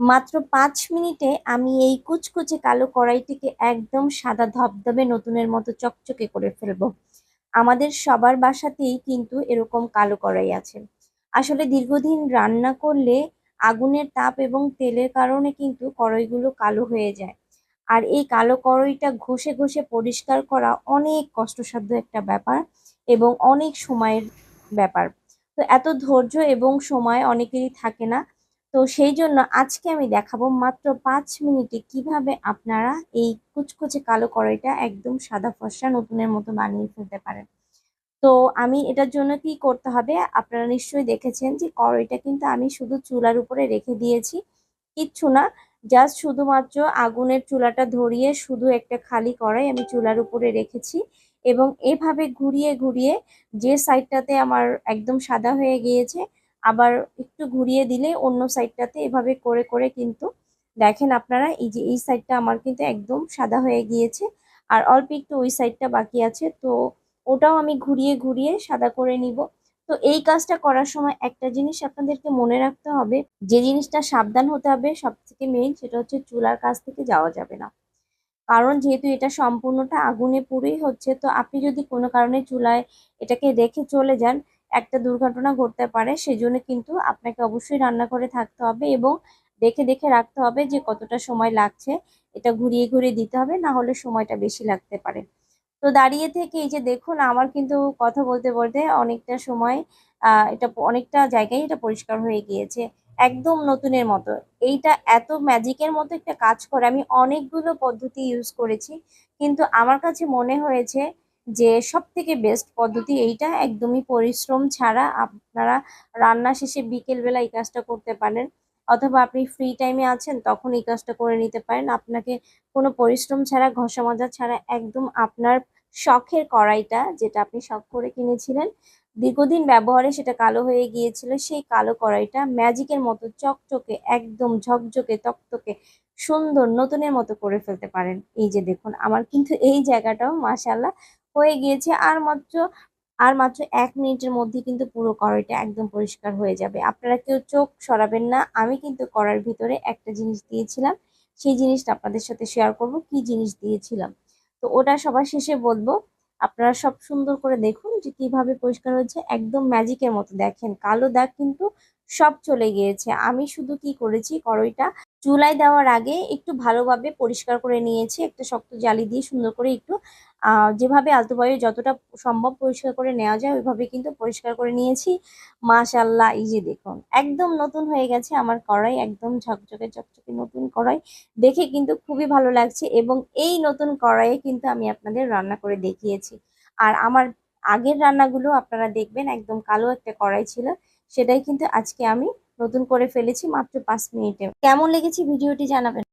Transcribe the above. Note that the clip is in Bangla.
মাত্র পাঁচ মিনিটে আমি এই কুচকুচে কালো কড়াইটিকে একদম সাদা ধবধবে নতুনের মতো চকচকে করে ফেলব। আমাদের সবার বাসাতেই কিন্তু এরকম কালো কড়াই আছে। আসলে দীর্ঘদিন রান্না করলে আগুনের তাপ এবং তেলের কারণে কিন্তু কড়াইগুলো কালো হয়ে যায়। আর এই কালো কড়াইটা ঘষে ঘষে পরিষ্কার করা অনেক কষ্টসাধ্য একটা ব্যাপার এবং অনেক সময়ের ব্যাপার। তো এত ধৈর্য এবং সময় অনেকেরই থাকে না। তো সেই জন্য আজকে আমি দেখাবো মাত্র পাঁচ মিনিটে কীভাবে আপনারা এই কুচকুচে কালো কড়াইটা একদম সাদা ফসা নতুনের মতো বানিয়ে ফেলতে পারেন। তো আমি এটার জন্য কি করতে হবে, আপনারা নিশ্চয়ই দেখেছেন যে কড়াইটা কিন্তু আমি শুধু চুলার উপরে রেখে দিয়েছি, কিচ্ছু না, জাস্ট শুধুমাত্র আগুনের চুলাটা ধরিয়ে শুধু একটা খালি কড়াই আমি চুলার উপরে রেখেছি এবং এভাবে ঘুরিয়ে ঘুরিয়ে যে সাইডটাতে আমার একদম সাদা হয়ে গিয়েছে আবার একটু ঘুরিয়ে দিলে অন্য সাইডটাতে এভাবে করে করে কিন্তু দেখেন আপনারা, এই যে এই সাইডটা আমার কিন্তু একদম সাদা হয়ে গিয়েছে। আর অল্প একটু ওই সাইডটা বাকি আছে, তো ওটাও আমি ঘুরিয়ে ঘুরিয়ে সাদা করে নিব। তো এই কাজটা করার সময় একটা জিনিস আপনাদেরকে মনে রাখতে হবে, যে জিনিসটা সাবধান হতে হবে সব থেকে মেইন সেটা হচ্ছে চুলার কাছ থেকে যাওয়া যাবে না। কারণ যেহেতু এটা সম্পূর্ণটা আগুনে পুড়েই হচ্ছে, তো আপনি যদি কোনো কারণে চুলায় এটাকে রেখে চলে যান একটা দুর্ঘটনা ঘটতে পারে, সেজন্য কিন্তু আপনাকে অবশ্যই রান্না করে থাকতে হবে এবং দেখে দেখে রাখতে হবে যে কতটা সময় লাগছে। এটা ঘুরিয়ে ঘুরিয়ে দিতে হবে, না হলে সময়টা বেশি লাগতে পারে। তো দাঁড়িয়ে থেকে এই যে দেখুন, আমার কিন্তু কথা বলতে বলতে অনেকটা সময় এটা অনেকটা জায়গায় এটা পরিষ্কার হয়ে গিয়েছে। একদম নতুনের মতো। এইটা এত ম্যাজিকের মতো একটা কাজ করে, আমি অনেকগুলো পদ্ধতি ইউজ করেছি। কিন্তু আমার কাছে মনে হয়েছে যে সব থেকে বেস্ট পদ্ধতি এইটা একদমই পরিশ্রম ছাড়া আপনারা রান্না শেষে বিকেলবেলা এই কাজটা করতে পারেন। অথবা আপনি ফ্রি টাইমে আছেন তখন এই কাজটা করে নিতে পারেন। আপনাকে কোনো পরিশ্রম ছাড়া ঘষা মাজা ছাড়া একদম আপনার শখের কড়াইটা যেটা আপনি শখ করে কিনেছিলেন, দীর্ঘদিন ব্যবহারে সেটা কালো হয়ে গিয়েছিল, সেই কালো কড়াইটা ম্যাজিকের মতো চকচকে, একদম ঝকঝকে, তকতকে, সুন্দর নতুনের মতো করে ফেলতে পারেন। এই যে দেখুন, আমার কিন্তু এই জায়গাটাও মাসাল্লাহ হয়ে গিয়েছে। আর মাত্র আর মাত্র এক মিনিটের মধ্যে কিন্তু পুরো কড়াইটা একদম পরিষ্কার হয়ে যাবে। আপনারা কেউ চোখ সরাবেন না। আমি কিন্তু কড়ার ভিতরে একটা জিনিস দিয়েছিলাম। সেই জিনিসটা আপনাদের সাথে শেয়ার করব। কি জিনিস দিয়েছিলাম? তো ওটা সবার শেষে বলব, আপনারা সব সুন্দর করে দেখুন যে কীভাবে পরিষ্কার হয়েছে। একদম ম্যাজিকের মতো দেখেন। কালো দাগ কিন্তু সব চলে গিয়েছে। আমি শুধু কি করেছি? কড়াইটা চুলায় দেওয়ার আগে একটু ভালোভাবে পরিষ্কার করে নিয়েছি, একটা শক্ত জালি দিয়ে সুন্দর করে একটু যেভাবে আলতো বায়ু যতটা সম্ভব পরিষ্কার করে নেওয়া যায়, ওইভাবে কিন্তু পরিষ্কার করে নিয়েছি। মাশাল্লাহ এই যে দেখুন, একদম নতুন হয়ে গেছে আমার কড়াই, একদম ঝকঝকে ঝকঝকে নতুন কড়াই। দেখে কিন্তু খুবই ভালো লাগছে এবং এই নতুন কড়াইয়ে কিন্তু আমি আপনাদের রান্না করে দেখিয়েছি। আর আমার আগের রান্নাগুলো আপনারা দেখবেন, একদম কালো একটা কড়াই ছিল, সেটাই কিন্তু আজকে আমি নতুন করে ফেলেছি মাত্র পাঁচ মিনিটে। কেমন লেগেছে ভিডিওটি জানাবেন?